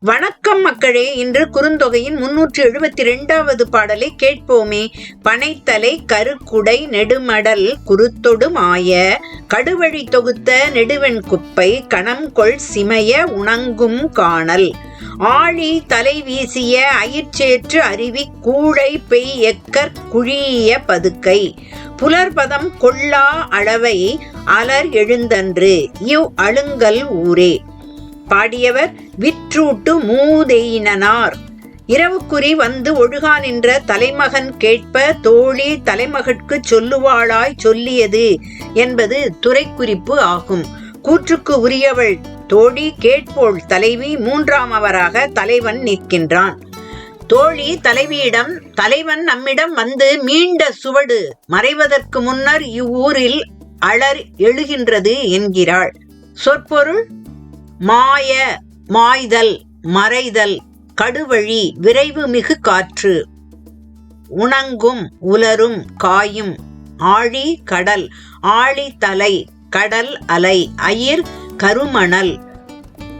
வணக்கம் மக்களே இன்று குறுந்தொகையின் முன்னூற்றி எழுபத்தி இரண்டாவது பாடலை கேட்போமே. பனைத்தலை கருக்குடை நெடுமடல் குருத்தொடுமாய கடுவழி தொகுத்த நெடுவெண் குப்பை கணம் கொள் சிமைய உணங்கும் காணல். ஆழி தலை வீசிய அயிற்சேற்று அருவி கூழை பெய் எக்கற் குழிய பதுக்கை. புலர்பதம் கொள்ளா அளவை அலர் எழுந்தன்று இவ் அழுங்கல் ஊரே. பாடியவர் விற்றூட்டு மூதெயினனார். இரவுக்குறி வந்து ஒழுகா நின்ற தலைமகன் கேட்ப தோழி தலைமகற்கு சொல்லுவாளாய் சொல்லியது என்பது துறைக்குறிப்பு ஆகும். கூற்றுக்கு உரியவள் தோழி கேட்போள் தலைவி மூன்றாம் அவராக தலைவன் நிற்கின்றான். தோழி தலைவியிடம் தலைவன் நம்மிடம் வந்து மீண்ட சுவடு மறைவதற்கு முன்னர் இவ்வூரில் அலர் எழுகின்றது என்கிறாள். சொற்பொருள் மாய மாய்தல் மறைதல் கடுவழி விரைவு மிகு காற்று. உணங்கும் உலரும் காயும் ஆழி கடல் ஆழி தலை கடல் அலை அயிர் கருமணல்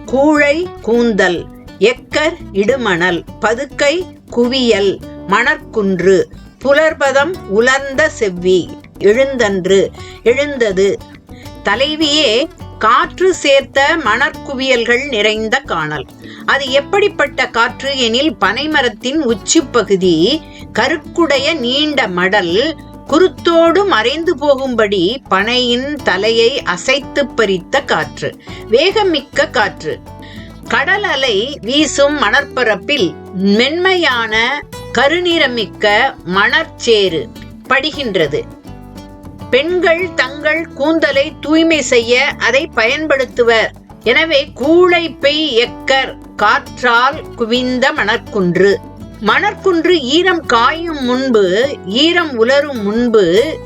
கூழை கூந்தல் எக்கர் இடுமணல் பதுக்கை குவியல் மணற்குன்று புலர்பதம் உலர்ந்த செவ்வி எழுந்தன்று எழுந்தது. தலைவியே காற்று சேர்த்த மணற்குவியல்கள் நிறைந்த காணல். அது எப்படிப்பட்ட காற்று எனில் பனைமரத்தின் உச்சிப்பகுதி கருக்குடைய நீண்ட மடல் குருத்தோடு மறைந்து போகும்படி பனையின் தலையை அசைத்து பறித்த காற்று வேகமிக்க காற்று. கடல் அலை வீசும் மணற்பரப்பில் மென்மையான கருநிறமிக்க மணற்சேறு படிகின்றது. பெண்கள் தங்கள் கூந்தலை தூய்மை செய்ய அதை பயன்படுத்துவர். எனவே கூளை பெய் எக்கர் காற்றால் குவிந்த மணற்குன்று. மணற்குன்று ஈரம் காயும் முன்பு ஈரம் உலரும் முன்பு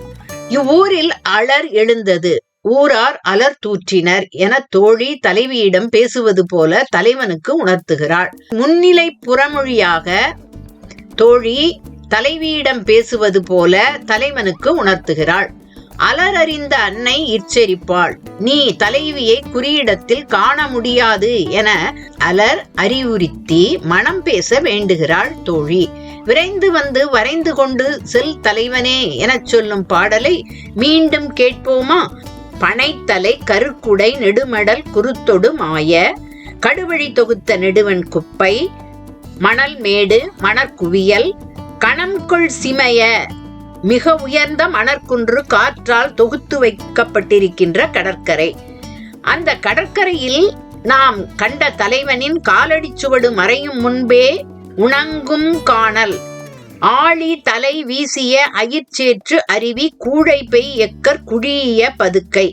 இவ்வூரில் அலர் எழுந்தது. ஊரார் அலர் தூற்றினர் என தோழி தலைவியிடம் பேசுவது போல தலைவனுக்கு உணர்த்துகிறாள். முன்னிலை புறமொழியாக தோழி தலைவியிடம் பேசுவது போல தலைவனுக்கு உணர்த்துகிறாள். அலர் அறிந்த அன்னை இச்சரிப்பாள். நீ தலைவியை குறியிடத்தில் காண முடியாது என அலர் அறிவுறுத்தி மனம் பேச வேண்டுகிறாள் தோழி. விரைந்து வந்து வரைந்து கொண்டு செல் தலைவனே எனச் சொல்லும் பாடலை மீண்டும் கேட்போமா? பனைத்தலை கருக்குடை நெடுமடல் குருத்தொடு மாய கடுவழி தொகுத்த நெடுவன் குப்பை மணல் மேடு மணற்குவியல் கணம்கொள் சிமைய மிக உயர்ந்த மணற்குன்று காற்றால் தொகுத்து வைக்கப்பட்டிருக்கின்ற கடற்கரை. அந்த கடற்கரையில் நாம் கண்ட தலைவனின் காலடி சுவடு மறையும் முன்பே உணங்கும் காணல். ஆழி தலை வீசிய அயிற்சேற்று அருவி கூழை பெய் எக்கர் குழிய பதுக்கை.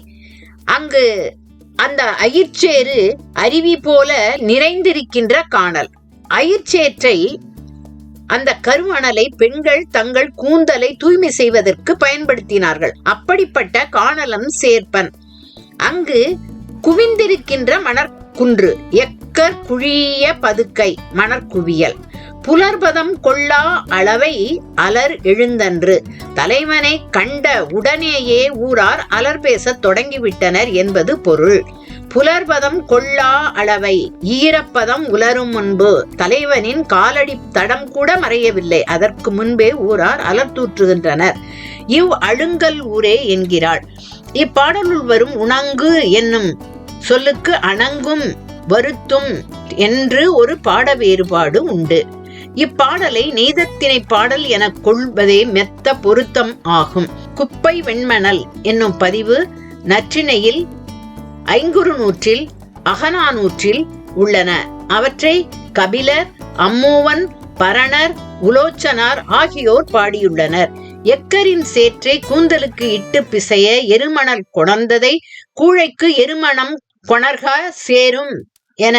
அங்கு அந்த அயிற்சேறு அருவி போல நிறைந்திருக்கின்ற காணல். அயிற்சேற்றை அந்த கருமணலை பெண்கள் தங்கள் கூந்தலை தூய்மை செய்வதற்கு பயன்படுத்தினார்கள். அப்படிப்பட்ட காணலம் சேர்ப்பன். அங்கு குவிந்திருக்கின்ற மணற்குன்று எக்கர் குழிய பதுக்கை மணற்குவியல். புலர்பதம் கொள்ளா அளவை அலர் எழுந்தன்று. தலைவனை கண்ட உடனேயே ஊரார் அலர் பேசத் தொடங்கிவிட்டனர் என்பது பொருள். புலர்பதம் கொள்ளா அளவை ஈரப்பதம் உலரும் முன்பு. தலைவனின் காலடி தடம் கூட மறையவில்லை. அதற்கு முன்பே ஊரார் அலர்த்தூற்றுகின்றனர் இவ் அழுங்கல் ஊரே என்கிறாள். இப்பாடலுள் வரும் உணங்கு என்னும் சொல்லுக்கு அணங்கும் வருத்தும் என்று ஒரு பாட வேறுபாடு உண்டு. இப்பாடலை நெய்தத்தினை பாடல் என கொள்வதே மெத்த பொருத்தம் ஆகும். குப்பை வெண்மணல் என்னும் பதிவு நற்றினையில் ஐங்குறு நூற்றில் அகநானூற்றில் உள்ளன. அவற்றை கபிலர் அம்மூவன் பரணர் உலோச்சனார் ஆகியோர் பாடியுள்ளனர். எக்கரின் சேற்றை கூந்தலுக்கு இட்டு பிசைய எருமணல் கொணர்ந்ததை கூழைக்கு எருமணம் கொணர்க சேரும் என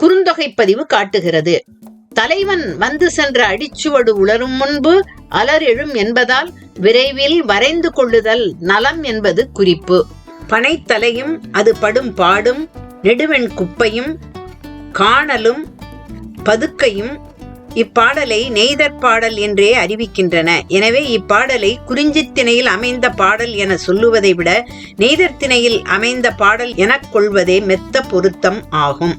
குறுந்தொகை பதிவு காட்டுகிறது. தலைவன் வந்து சென்ற அடிச்சுவடு உலரும் முன்பு அலர் எழும் என்பதால் விரைவில் வரைந்து கொள்ளுதல் நலம் என்பது குறிப்பு. பனைத்தலையும் அது படும் பாடும் நெடுவெண் குப்பையும் காணலும் பதுக்கையும் இப்பாடலை நெய்தற் பாடல் என்றே அறிவிக்கின்றன. எனவே இப்பாடலை குறிஞ்சித்திணையில் அமைந்த பாடல் என சொல்லுவதை விட நெய்தற்திணையில் அமைந்த பாடல் எனக் கொள்வதே மெத்த பொருத்தம் ஆகும்.